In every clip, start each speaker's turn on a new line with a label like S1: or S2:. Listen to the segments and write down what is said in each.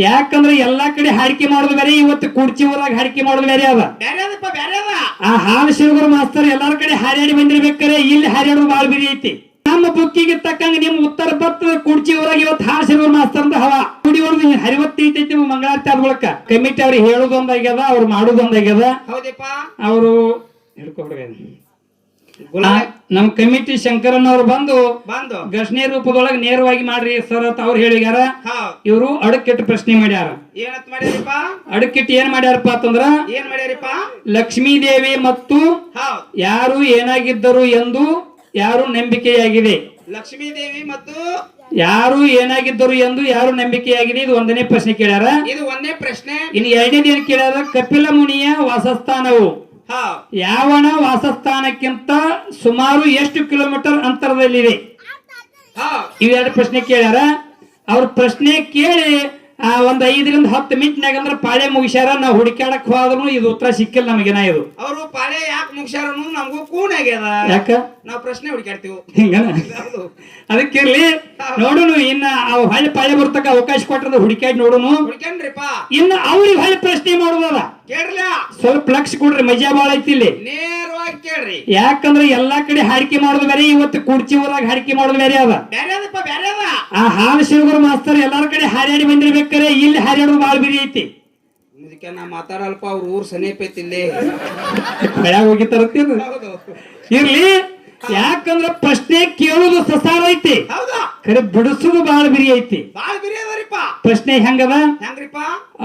S1: ಯಾಕಂದ್ರೆ ಎಲ್ಲಾ ಕಡೆ ಹಾಡಿಕೆ ಮಾಡೋದು ಬೇರೆ ಇವತ್ತು ಕುರ್ಚಿ ಊರಾಗ ಹಾಡಿಕೆ ಮಾಡೋದು ಬೇರೆ ಅದ. ಆ ಹಾಲು ಶಿವಗುರು ಮಾಸ್ತರ್ ಎಲ್ಲಾರ ಕಡೆ ಹಾರ್ಯಾಡಿ ಬಂದಿರ್ಬೇಕಾರೆ ಇಲ್ಲಿ ಹಾರ್ಯಾಡೋದು ಬಾಳ ಬಿರಿ ಐತಿ. ನಮ್ಮ ಬುಕ್ಕಿಗೆ ತಕ್ಕಂಗ ನಿಮ್ ಉತ್ತರ ಬತ್ತ ಕುರ್ಚಿ ಊರಾಗ ಇವತ್ತು ಹಾಲು ಶಿವಗುರು ಮಾಸ್ತರ್ ಅಂತ ಹವಾ. ಕುಡಿ ಹೊಡೆದು ಹರಿವತ್ತೈತೈತಿ ಮಂಗಳಾರತಿ ಆದ ಬಳಿಕ. ಕಮಿಟಿ ಅವ್ರಿಗೆ ಹೇಳೋದೊಂದಾಗ್ಯದ ಅವ್ರು ಮಾಡೋದೊಂದಾಗ್ಯದ.
S2: ಹೌದಪ್ಪ.
S1: ಅವರು ಹಿಡ್ಕೊಬಿಡ್ರಿ.
S2: ಗುಲಾಬಿ
S1: ನಮ್ ಕಮಿಟಿ ಶಂಕರನ್ ಅವ್ರು ಬಂದು
S2: ಬಂದು
S1: ಘರ್ಷಣೆ ರೂಪದೊಳಗೆ ನೇರವಾಗಿ ಮಾಡ್ರಿ ಸರ್ ಅಂತ ಅವ್ರು ಹೇಳಿಗ್ಯಾರ.
S2: ಹೌದ್.
S1: ಇವರು ಅಡಕ್ಕಿಟ್ಟು ಪ್ರಶ್ನೆ ಮಾಡ್ಯಾರ.
S2: ಏನತ್ ಮಾಡ್ಯಾರಪ್ಪ?
S1: ಅಡಕ್ಕಿಟ್ಟು ಏನ್ ಮಾಡ್ಯಾರಪ್ಪ ಅಂತಂದ್ರ
S2: ಏನ್ ಮಾಡ್ಯಾರಪ್ಪ?
S1: ಲಕ್ಷ್ಮೀ ದೇವಿ ಮತ್ತು ಯಾರು ಏನಾಗಿದ್ದರು ಎಂದು ಯಾರು ನಂಬಿಕೆಯಾಗಿದೆ?
S2: ಲಕ್ಷ್ಮೀ ದೇವಿ ಮತ್ತು
S1: ಯಾರು ಏನಾಗಿದ್ದರು ಎಂದು ಯಾರು ನಂಬಿಕೆಯಾಗಿದೆ? ಇದು ಒಂದನೇ ಪ್ರಶ್ನೆ ಕೇಳ್ಯಾರ.
S2: ಇದು ಒಂದೇ ಪ್ರಶ್ನೆ.
S1: ಇನ್ನು ಎರಡನೇದು ಏನ್ ಕೇಳ್ಯಾರ? ಕಪಿಲ ಮುನಿಯ ವಾಸಸ್ಥಾನವು. ಯಾವನ ವಾಸಸ್ಥಾನಕ್ಕಿಂತ ಸುಮಾರು ಎಷ್ಟು ಕಿಲೋಮೀಟರ್ ಅಂತರದಲ್ಲಿದೆ?
S2: ಹೌದ್
S1: ಇವೆರಡು ಪ್ರಶ್ನೆ ಕೇಳ್ಯಾರ? ಅವ್ರ ಪ್ರಶ್ನೆ ಕೇಳಿ ಒಂದ್ ಐದರಿಂದ ಹತ್ತು ಮಿನಿಟ್ನಾಗ ಅಂದ್ರೆ ಪಾಳೆ ಮುಗಿಸ್ಯಾರ ನಾವು ಹುಡುಕಾಡಕ್ ಹೋದ್ರು ಇದು ಉತ್ತರ ಸಿಕ್ಕಿಲ್ಲ ನಮಗೇನ ಇದು.
S2: ಅವರು ಪಾಳೆ ಯಾಕೆ ಮುಗಿಸ್ಯಾರ ನಮಗೂ ಕೂನ್ ಆಗ್ಯದ.
S1: ಯಾಕ?
S2: ನಾವು ಪ್ರಶ್ನೆ ಹುಡುಕಾಡ್ತೀವಿ
S1: ಹಿಂಗನ? ಅದಕ್ಕಿರ್ಲಿ ನೋಡುನು ಇನ್ನ ಅವ್ ಹಳ್ಳಿ ಪಾಳೆ ಬರ್ತಕ್ಕ ಅವಕಾಶ ಕೊಟ್ಟರದ ಹುಡುಕಾಡ್ ನೋಡುನು.
S2: ಹುಡ್ಕಂಡ್ರಿಪಾ
S1: ಇನ್ನ ಅವ್ರಿಗೆ ಹಳ್ಳಿ ಪ್ರಶ್ನೆ ಮಾಡುದಲ್ಲ.
S2: ಕೇಳ್ರಲ್ಲ
S1: ಸ್ವಲ್ಪ ಲಕ್ಷ ಕೊಡ್ರಿ ಮಜಾ ಬಾಳ ಐತಿ ಇಲ್ಲಿ.
S2: ಕೇಳ್ರಿ
S1: ಯಾಕಂದ್ರೆ ಎಲ್ಲಾ ಕಡೆ ಹಾಡಿಕೆ ಮಾಡೋದು ಬೇರೆ ಇವತ್ತು ಕುರ್ಚಿ ಊರಾಗ ಹಾಡಿಕೆ ಮಾಡೋದು ಬೇರೆ ಅದ.
S2: ಬ್ಯಾರೆ ಅದಪ್ಪ ಬ್ಯಾರೆ ಅದ
S1: ಆ ಹಾಲು ಶಿವಗುರು ಮಾಸ್ತರ್ ಎಲ್ಲಾರ ಕಡೆ ಹಾರ್ಯಾಡಿ ಬಂದಿರ್ಬೇಕಾರೆ ಇಲ್ಲಿ ಹಾರ್ಯಾಡೋದು ಬಾಳ ಬಿರಿ ಐತಿ.
S2: ಇದಕ್ಕೆ ನಾ ಮಾತಾಡಲ್ಪ ಅವ್ರ ಊರ್ ಸಮೀಪ ಐತಿ ಇಲ್ಲಿ.
S1: ಬೆಳಗ್ ಹೋಗಿತ್ತಾರತ್ತೀರ
S2: ಹೌದು.
S1: ಇರ್ಲಿ ಯಾಕಂದ್ರ ಪ್ರಶ್ನೆ ಕೇಳುದು ಸಸಾರ ಐತಿ.
S2: ಹೌದಾ.
S1: ಖರೆ ಬಿಡಿಸುದು ಬಹಳ ಬಿರಿ ಐತಿ.
S2: ಬಾಳ ಬಿರಿ ಅದರಿಪ್ಪ.
S1: ಪ್ರಶ್ನೆ ಹೆಂಗವ
S2: ಹೆಂಗ್ರಿಪ್ಪ?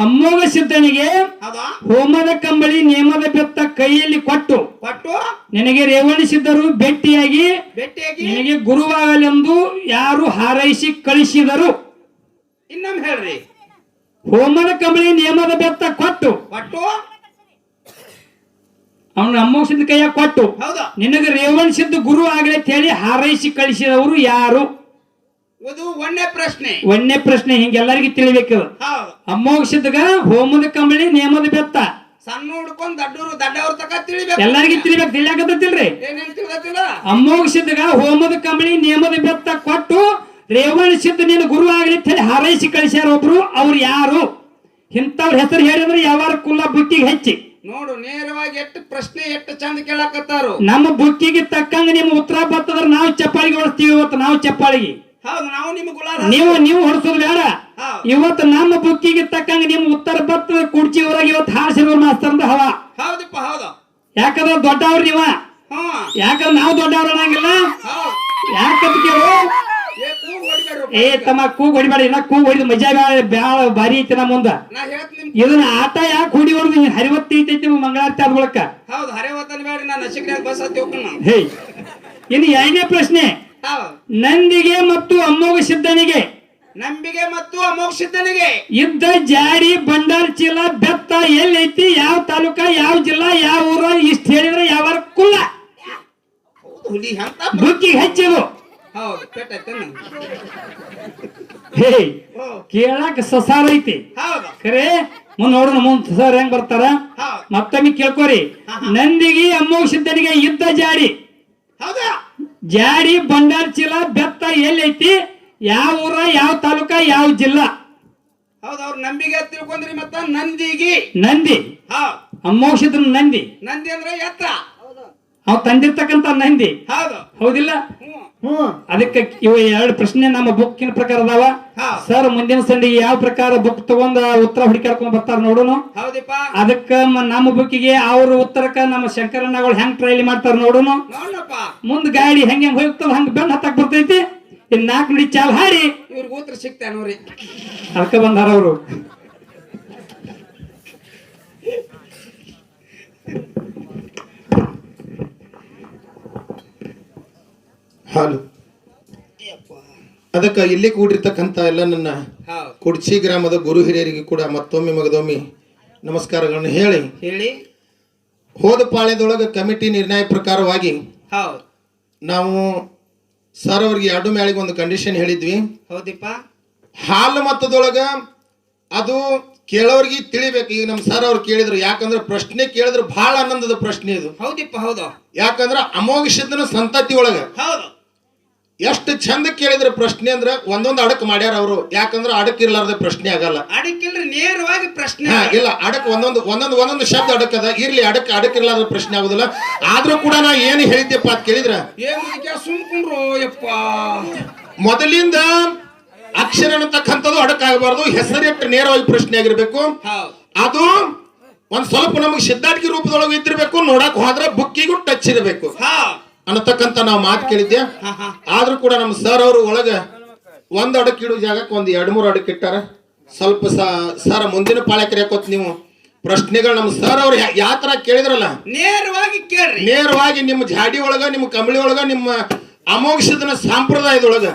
S1: ಅಮ್ಮೋಗ ಸಿದ್ಧನಿಗೆ
S2: ಹೌದಾ?
S1: ಹೋಮದ ಕಂಬಳಿ ನೇಮದ ಬೆತ್ತ ಕೈಯಲ್ಲಿ ಕೊಟ್ಟು
S2: ಕೊಟ್ಟು?
S1: ನಿನಗೆ ರೇವಣಿ ಸಿದ್ಧರು ಭೇಟಿಯಾಗಿ
S2: ಭೇಟಿಯಾಗಿ?
S1: ನಿನಗೆ ಗುರುವಾಗಲೆಂದು ಯಾರು ಹಾರೈಸಿ ಕಳಿಸಿದರು.
S2: ಇನ್ನೊಂದು ಹೇಳ್ರಿ.
S1: ಹೋಮದ ಕಂಬಳಿ ನೇಮದ ಬೆತ್ತ ಕೊಟ್ಟು
S2: ಕೊಟ್ಟು?
S1: ಅವನ ಅಮ್ಮೋಗ ಸಿದ್ಧ ಕೈಯಾಗ ಕೊಟ್ಟು
S2: ಹೌದಾ?
S1: ನಿನಗೆ ರೇವಣ ಸಿದ್ಧ ಗುರು ಆಗಲಿ ಅಂತ ಹೇಳಿ ಹಾರೈಸಿ ಕಳಿಸಿದವರು ಯಾರು?
S2: ಇದು ಒಂದೇ ಪ್ರಶ್ನೆ.
S1: ಒಂದೇ ಪ್ರಶ್ನೆ ಹಿಂಗೆಲ್ಲರಿಗೂ ತಿಳಿಬೇಕು. ಸಿದ್ಧಗ ಹೋಮದ ಕಂಬಳಿ ನೇಮದ ಬೆತ್ತ.
S2: ಸಣ್ಣ ಹುಡ್ಕೊಂಡ್ ದಡ್ಡೂರು ದಡ್ಡವ್ರ ತಕ ತಿಳಿಬೇಕು.
S1: ಎಲ್ಲರಿಗೂ ತಿಳಿಬೇಕು. ತಿಳಿಯಾಕತ್ತಿಲ್ರಿ ಸಿದ್ಧಗ ಹೋಮದ ಕಂಬಳಿ ನೇಮದ ಬೆತ್ತ ಕೊಟ್ಟು ರೇವಣ ಸಿದ್ಧ ನಿನ್ನ ಗುರು ಆಗಲಿ ಅಂತ ಹೇಳಿ ಹಾರೈಸಿ ಕಳಿಸ್ಯಾರ ಒಬ್ರು. ಅವ್ರು ಯಾರು? ಇಂಥವ್ರ ಹೆಸರು ಹೇಳಿದ್ರೆ ಯಾವಾರ ಕುಲ್ಲ ಬುಕ್ಕಿಗೆ ಹೆಚ್ಚಿ.
S2: ನೋಡು ನೇರವಾಗಿ ಎಷ್ಟು ಪ್ರಶ್ನೆ ಎಷ್ಟು ಚಂದ ಕೇಳಾಕತ್ತಾರು.
S1: ನಮ್ಮ ಬುಕ್ಕಿಗೆ ತಕ್ಕಂಗ ನಿಮ್ಮ ಉತ್ತರ ಬರ್ತದ್ರ ನಾವು ಚಪ್ಪಾಳಿಗೆ ಹೊಡಿಸ್ತೀವಿ ಇವತ್ತು ನಾವು ಚಪ್ಪಾಳಿಗೆ.
S2: ಹೌದು ನಾವು ನಿಮ್ಮ
S1: ನೀವು ನೀವು ಹೊಡ್ಸೋದು ಬೇಡ. ಇವತ್ತು ನಮ್ಮ ಬುಕ್ಕಿಗೆ ತಕ್ಕಂಗೆ ನಿಮ್ಮ ಉತ್ತರ ಬರ್ತದ ಕುಡ್ಚಿ ಊರಾಗ ಇವತ್ತು ಹಾಸಿರುವ ಮಾಸ್ತರ್ ಅಂತ ಹವ.
S2: ಹೌದಪ್ಪ ಹೌದು.
S1: ಯಾಕಂದ್ರೆ ದೊಡ್ಡವ್ರ ನೀವ. ಯಾಕಂದ್ರೆ ನಾವು ದೊಡ್ಡವ್ರ ಅನ್ನಂಗಿಲ್ಲ. ಯಾಕಂತ ಕೇಳು.
S2: ಏ
S1: ತಮ್ಮ ಕೂಗ್ ಹೊಡಿಬೇಡ ಇನ್ನ ಕೂಗ್ ಹೊಡಿದ ಮಜಾ ಬ್ಯಾಳ ಬ್ಯಾಳ ಭಾರಿ ಐತಿ ನಮ್ಮ ಮುಂದ. ಇದನ್ನ ಆಟ ಯಾಕೆ ಹೊಡಿ ಹೊಡೆದು ಹರಿವತ್ತೈತೈತಿ ಮಂಗಳಾರತಿ ಆದ ಬಳಿಕ?
S2: ಹೌದು ಹರಿವತ್ತನ್ ಬೇಡ ನಾನು ನಶಿಕ್ನಾಗ ಬಸ್ ಹತ್ತಿ
S1: ಹೇ ಇನ್ನು ಎರಡನೇ ಪ್ರಶ್ನೆ. ನಂದಿಗೆ ಮತ್ತು ಅಮ್ಮೋಗ ಸಿದ್ಧನಿಗೆ.
S2: ನಂಬಿಗೆ ಮತ್ತು ಅಮೋಘ ಸಿದ್ಧನಿಗೆ.
S1: ಇದ್ದ ಜಾಡಿ ಬಂಡಾರ ಚೀಲ ಬೆತ್ತ ಎಲ್ಲೈತಿ ಯಾವ ತಾಲೂಕ ಯಾವ ಜಿಲ್ಲಾ ಯಾವ ಊರ ಇಷ್ಟ ಹೇಳಿದ್ರೆ ಯಾವ ಕುಲ್ಲ.
S2: ಹುಲಿ ಅಂತ
S1: ಬುಕ್ಕಿಗೆ ಹಚ್ಚಿದು
S2: ಹೌದು ಪೆಟ್ಟೈತೇನು
S1: ಹೇ ಕೇಳಾಕ ಸಸಾರ ಐತಿ. ಖರೆ ಮುಂದ್ ನೋಡೋಣ ಮುಂದ್ ಸರ್ ಹೆಂಗ್ ಬರ್ತಾರ? ಮತ್ತೊಮ್ಮೆ ಕೇಳ್ಕೋರಿ. ನಂದಿಗೆ ಅಮ್ಮೋಗ ಸಿದ್ಧನಿಗೆ ಇದ್ದ ಜಾಡಿ
S2: ಹೌದಾ?
S1: ಜಾಡಿ ಬಂಡಾರ ಚೀಲ ಬೆತ್ತ ಎಲ್ಲೈತಿ? ಯಾವ ಊರ ಯಾವ ತಾಲೂಕ ಯಾವ ಜಿಲ್ಲಾ?
S2: ಹೌದು ಅವ್ರ ನಂಬಿಗೆ ತಿಳ್ಕೊಂಡ್ರಿ ಮತ್ತ ನಂದಿಗಿ.
S1: ನಂದಿ. ಅಮ್ಮೋಗ ನಂದಿ.
S2: ನಂದಿ ಅಂದ್ರೆ ಎತ್ತ
S1: ಅವ್ ತಂದಿರ್ತಕ್ಕಂತ ನಂದಿ.
S2: ಹೌದು.
S1: ಹೌದಿಲ್ಲ? ಅದಕ್ಕೆ ಇವ ಎರಡು ಪ್ರಶ್ನೆ ನಮ್ಮ ಬುಕ್ಕಿನ ಪ್ರಕಾರ ಅದಾವ. ಸರ್ ಮುಂದಿನ ಸಂಡಿ ಯಾವ ಪ್ರಕಾರ ಬುಕ್ ತಗೊಂಡ ಉತ್ತರ ಹುಡುಕಾಡ್ಕೊಂಡ್ ಬರ್ತಾರ ನೋಡೋನು.
S2: ಹೌದಪ್ಪ.
S1: ಅದಕ್ಕ ನಮ್ಮ ಬುಕ್ಕಿಗೆ ಅವ್ರ ಉತ್ತರಕ್ಕ ನಮ್ಮ ಶಂಕರಣ್ಣಗಳು ಹೆಂಗ್ ಟ್ರೈಲಿ ಮಾಡ್ತಾರ ನೋಡೋನು.
S2: ನೋಡಪ್ಪ
S1: ಮುಂದ್ ಗಾಡಿ ಹೆಂಗ್ ಹೆಂಗ್ ಹೋಗ್ತದ ಹಂಗ ಬೆನ್ ಹತ್ತಾಕ್ ಬರ್ತೈತಿ. ಇನ್ ನಾಲ್ಕು ನುಡಿ ಚಾಲ್ ಹಾಡಿ.
S2: ಇವ್ರಿಗೆ ಉತ್ತರ ಸಿಗ್ತಾನವ್ರಿ
S1: ಅದಕ್ಕ ಬಂದಾರ ಅವರು.
S3: ಹಾಲು. ಅದಕ್ಕೆ ಇಲ್ಲಿ ಕೂಡಿರ್ತಕ್ಕಂಥ ಎಲ್ಲ ನನ್ನ ಕುಡ್ಚಿ ಗ್ರಾಮದ ಗುರು ಹಿರಿಯರಿಗೆ ಕೂಡ ಮತ್ತೊಮ್ಮೆ ಮಗದೊಮ್ಮೆ ನಮಸ್ಕಾರಗಳನ್ನು ಹೇಳಿ
S2: ಹೇಳಿ.
S3: ಹೋದ ಪಾಳ್ಯದೊಳಗೆ ಕಮಿಟಿ ನಿರ್ಣಯ ಪ್ರಕಾರವಾಗಿ ನಾವು ಸರ್ ಅವ್ರಿಗೆ ಎರಡು ಮೇಳಿಗೆ ಒಂದು ಕಂಡೀಷನ್ ಹೇಳಿದ್ವಿ.
S2: ಹೌದಪ್ಪ.
S3: ಹಾಲು ಮತದೊಳಗ ಅದು ಕೇಳೋರಿಗೆ ತಿಳಿಬೇಕು. ಈಗ ನಮ್ಮ ಸರ್ ಅವ್ರು ಕೇಳಿದ್ರು ಯಾಕಂದ್ರೆ ಪ್ರಶ್ನೆ ಕೇಳಿದ್ರು ಬಹಳ ಆನಂದದ ಪ್ರಶ್ನೆ ಇದು.
S2: ಹೌದಿಪ್ಪ ಹೌದು.
S3: ಯಾಕಂದ್ರ ಅಮೋಘ ಸಂತತಿ ಒಳಗ
S2: ಹೌದು.
S3: ಎಷ್ಟು ಚಂದ ಕೇಳಿದ್ರ ಪ್ರಶ್ನೆ ಅಂದ್ರೆ ಒಂದೊಂದು ಅಡಕ್ ಮಾಡ್ಯಾರ ಅವರು. ಯಾಕಂದ್ರೆ ಅಡಕ್ ಇರ್ಲಾರ್ದ ಪ್ರಶ್ನೆ ಆಗಲ್ಲ.
S2: ಅಡಿಕಿಲ್ರಿ ನೇರವಾಗಿ ಪ್ರಶ್ನೆ
S3: ಇಲ್ಲ ಅಡಕ್ ಒಂದೊಂದು ಒಂದೊಂದು ಒಂದೊಂದು ಶಬ್ದ ಅಡಕದ ಇರ್ಲಿ ಅಡಕ್ ಅಡಕ್ ಇರ್ಲಾರ್ದ ಪ್ರಶ್ನೆ ಆಗುದಿಲ್ಲ. ಆದ್ರೂ ಕೂಡ ನಾ ಏನು ಹೇಳಿದ್ದೆಪ್ಪ ಅಂತ ಕೇಳಿದ್ರೆ?
S2: ಸುಮ್ಕೊಂಡ್ರು ಯಪ್ಪ.
S3: ಮೊದಲಿಂದ ಅಕ್ಷರ ಅನ್ನತಕ್ಕಂಥದ್ದು ಅಡಕ್ ಆಗಬಾರ್ದು. ಹೆಸರಿಟ್ಟು ನೇರವಾಗಿ ಪ್ರಶ್ನೆ ಆಗಿರ್ಬೇಕು. ಅದು ಒಂದ್ ಸ್ವಲ್ಪ ನಮಗೆ ಸಿದ್ಧಾಟಿಕೆ ರೂಪದೊಳಗೆ ಇದ್ದಿರ್ಬೇಕು. ನೋಡಕ್ ಹೋದ್ರೆ ಬುಕ್ಕಿಗೂ ಟಚ್ ಇರಬೇಕು. ಅನ್ನತಕ್ಕಂತ ನಾವು ಮಾತು ಕೇಳಿದ್ದೆ ಆದ್ರೂ ಕೂಡ ನಮ್ಮ ಸರ್ ಅವರು ಒಳಗ ಒಂದ್ ಅಡಕ್ ಇಡೋ ಜಾಗಕ್ಕೆ ಒಂದು ಎರಡ್ ಮೂರು ಅಡಕ್ ಇಟ್ಟಾರ. ಸ್ವಲ್ಪ ಸರ್ ಮುಂದಿನ ಪಾಳೆ ಹಾಕೋತ್ ನೀವು ಪ್ರಶ್ನೆಗಳು ನಮ್ಮ ಸರ್ ಅವ್ರು ಯಾವ ತರ ಕೇಳಿದ್ರಲ್ಲ?
S2: ನೇರವಾಗಿ ಕೇಳ್ರಿ.
S3: ನೇರವಾಗಿ ನಿಮ್ಮ ಜಾಡಿ ಒಳಗ ನಿಮ್ಮ ಕಂಬಳಿ ಒಳಗ ನಿಮ್ಮ ಅಮೋಘದ ಸಂಪ್ರದಾಯದೊಳಗ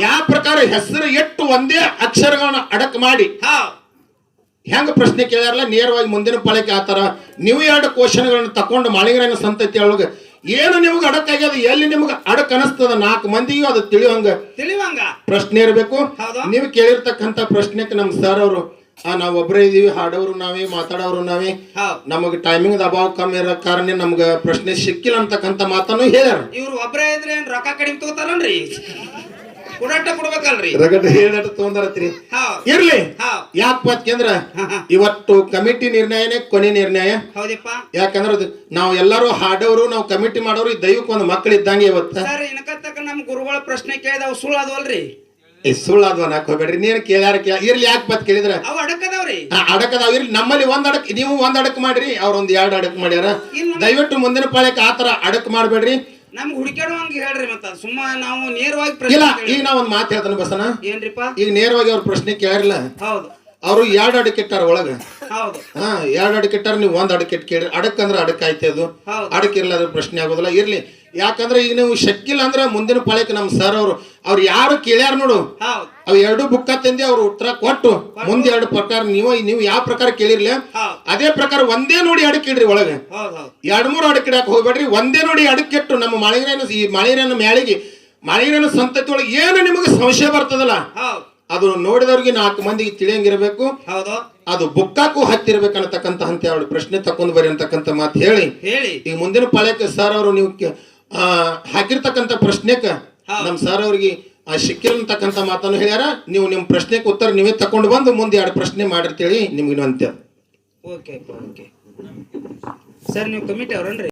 S3: ಯಾವ ಪ್ರಕಾರ ಹೆಸರು ಇಟ್ಟು ಒಂದೇ ಅಕ್ಷರಗಳನ್ನ ಅಡಕ್ ಮಾಡಿ ಹೆಂಗ ಪ್ರಶ್ನೆ ಕೇಳ್ಯಾರಲ್ಲ? ನೇರವಾಗಿ ಮುಂದಿನ ಪಾಳಕ್ಕೆ ಆತರ ನೀವು ಎರಡು ಕ್ವಶನ್ಗಳನ್ನ ತಕೊಂಡು ಮಾಳಿಗರನ ಸಂತತಿ ಒಳಗ ಏನು ನಿಮ್ಗೆ ಅಡಕ್ ಆಗ್ಯದ ಎಲ್ಲಿ ನಿಮ್ಗೆ ಅಡಕ್ ಅನಸ್ತದ ನಾಲ್ಕು ಮಂದಿಗೂ ಅದು ತಿಳಿಯುವಂಗ
S2: ತಿಳಿಯುವಂಗ?
S3: ಪ್ರಶ್ನೆ ಇರಬೇಕು? ನೀವು ಕೇಳಿರ್ತಕ್ಕಂತ ಪ್ರಶ್ನೆಗೆ ನಮ್ ಸರ್ ಅವರು ಹಾ ನಾವ್ ಒಬ್ಬರೇ ಇದೀವಿ ಹಾಡೋರು ನಾವೇ ಮಾತಾಡೋರು ನಾವೇ. ನಮಗ್ ಟೈಮಿಂಗ್ ಅಭಾವ ಕಮ್ಮಿ ಇರೋ ಕಾರಣ ನಮ್ಗ ಪ್ರಶ್ನೆ ಸಿಕ್ಕಿಲ್ಲ ಅಂತಕ್ಕಂತ ಮಾತನ್ನು ಹೇಳ್ಯಾರ.
S2: ಇವ್ರು ಒಬ್ರೇ ಇದ್ರೆ ರೊಕ್ಕ ಕಡಿಮೆ ತಗೋತಾರನ್ರಿ? ಕುಡಾಟ ಕೊಡ್ಬೇಕಲ್ರಿ.
S3: ರಗಡ್ ಹೇಳಟ್ ತೊಂದರತ್ರಿ ಇರ್ಲಿ.
S2: ಯಾಕಂದ್ರ
S3: ಯಾಕಪ್ಪ
S2: ಹಾ.
S3: ಇವತ್ತು ಕಮಿಟಿ ನಿರ್ಣಯನೇ ಕೊನೆ ನಿರ್ಣಯ.
S2: ಹೌದಪ್ಪ.
S3: ಯಾಕಂದ್ರ ನಾವ್ ಎಲ್ಲರೂ ಹಾಡೋರು ನಾವು ಕಮಿಟಿ ಮಾಡೋರು ಈ ದೈವಕ್ಕೆ ಒಂದು ಮಕ್ಕಳು ಇದ್ದಂಗೆ ಇವತ್ತ.
S2: ಸರ್ ಇನ್ಕತ್ತಕ ನಮ್ ಗುರುಗಳ ಪ್ರಶ್ನೆ ಕೇಳಿದವು ಸುಳ್ಳು ಅದವಲ್ರಿ
S3: ಏ ಅದು ನಾಕ್ ಹೋಗ್ಬೇಡ್ರಿ. ನೀನ್ ಕೇಳ್ಯಾರ ಕೇಳ. ಇರ್ಲಿ ಯಾಕೆ ಬತ್ ಕೇಳಿದ್ರ?
S2: ಅವ್ ಅಡಕದವ್ರಿ.
S3: ಆ, ಅಡಕ್ ಅದಾವ ಇರ್ಲಿ ನಮ್ಮಲ್ಲಿ ಒಂದ್ ಅಡಕ್ ನೀವು ಒಂದ್ ಅಡಕ್ ಮಾಡ್ರಿ. ಅವ್ರ ಒಂದ್ ಎರಡ್ ಅಡಕ್ ಮಾಡ್ಯಾರ. ದಯವಿಟ್ಟು ಮುಂದಿನ ಪಾಳ್ಯಕ್ಕೆ ಆತರ ಅಡಕ್ ಮಾಡ್ಬೇಡ್ರಿ.
S2: ನಮ್ಗ್ ಹುಡುಕ್ಯಾಡುವಂಗ ಹೇಳ್ರಿ ಮತ್ತ. ಸುಮ್ಮ ನಾವು ನೇರವಾಗಿ
S3: ಇಲ್ಲ
S2: ಪ್ರಶ್ನೆ
S3: ಈಗ ನಾ ಒಂದ್ ಮಾತು ಹೇಳ್ತಾನೆ ಬಸನ
S2: ಏನ್ರಿಪ್ಪ?
S3: ಈಗ ನೇರವಾಗಿ ಅವ್ರ ಪ್ರಶ್ನೆ ಕೇಳಿಲ್ಲ.
S2: ಹೌದು.
S3: ಅವರು ಎರಡು ಅಡಕ್ ಇಟ್ಟಾರ ಒಳಗ.
S2: ಹೌದು.
S3: ಹಾ ಎರಡ್ ಅಡಕ್ ಇಟ್ಟಾರ ನೀವು ಒಂದ್ ಅಡಕ್ ಇಟ್ ಕೇಳಿ ಅಡಕ್ ಅಂದ್ರೆ ಅಡಕ್ ಆಯ್ತು ಅದು.
S2: ಹೌದು.
S3: ಅಡಕ್ ಪ್ರಶ್ನೆ ಆಗೋದಿಲ್ಲ. ಇರ್ಲಿ ಯಾಕಂದ್ರೆ ಈಗ ನೀವು ಶಕ್ಕಿಲ್ಲ ಅಂದ್ರೆ ಮುಂದಿನ ಪಳಕ್ಕೆ ನಮ್ಮ ಸರ್ ಅವರು ಅವ್ರು ಯಾರು ಕೇಳ್ಯಾರ ನೋಡು. ಅವ್ ಎರಡು ಬುಕ್ಕ ತಂದಿ ಅವ್ರು ಉತ್ತರ ಕೊಟ್ಟು ಮುಂದೆ ಎರಡು ಪ್ರಕಾರ ನೀವು ನೀವು ಯಾವ ಪ್ರಕಾರ ಕೇಳಿರ್ಲಿ? ಅದೇ ಪ್ರಕಾರ ಒಂದೇ ನೋಡಿ ಅಡಕ್ ಇಡ್ರಿ ಒಳಗೆ ಎರಡ್ ಮೂರು ಅಡಕ್ ಇಡಕ್ ಹೋಗ್ಬೇಡ್ರಿ. ಒಂದೇ ನೋಡಿ ಅಡಕಿಟ್ಟು ನಮ್ಮ ಮಳೆಗಿನ ಈ ಮಳೆಗಿನ ಮ್ಯಾಳಿಗೆ ಮಳೆಗಿನ ಸಂತತಿ ಒಳಗೆ ಏನು ನಿಮಗೆ ಸಂಶಯ ಬರ್ತದಲ್ಲ? ಅದು ನೋಡಿದವ್ರಿಗೆ ನಾಲ್ಕು ಮಂದಿಗೆ ತಿಳಿಯಂಗಿರ್ಬೇಕು. ಅದು ಬುಕ್ಕಾಕು ಹತ್ತಿರ್ಬೇಕನ್ನತಕ್ಕಂತ ಅಂತ ಹೇಳಿ ಪ್ರಶ್ನೆ ತಕೊಂಡ್ ಬರ್ರಿ ಅಂತಕ್ಕಂತ ಮಾತು ಹೇಳಿ.
S2: ಈ
S3: ಈಗ ಮುಂದಿನ ಪಾಳ್ಯಕ್ಕೆ ಸರ್ ಅವರು ನೀವು ಹಾಕಿರ್ತಕ್ಕಂಥ ಪ್ರಶ್ನೆಕ. ನಮ್ಮ ಸರ್ ಅವ್ರಿಗೆ ಆ ಸಿಕ್ಕಿರಂತಕ್ಕಂಥ ಮಾತನ್ನು ಹೇಳ್ಯಾರ. ನೀವು ನಿಮ್ಮ ಪ್ರಶ್ನೆಗೆ ಉತ್ತರ ನೀವೇ ತಕೊಂಡು ಬಂದು ಮುಂದೆ ಎರಡು ಪ್ರಶ್ನೆ ಮಾಡಿರ್ತೇಳಿ ನಿಮ್ಗೆ ಅಂತ
S2: ಓಕೆ ಓಕೆ ಸರ್ ನೀವು ಕಮಿಟಿ ಅವ್ರನ್ರಿ?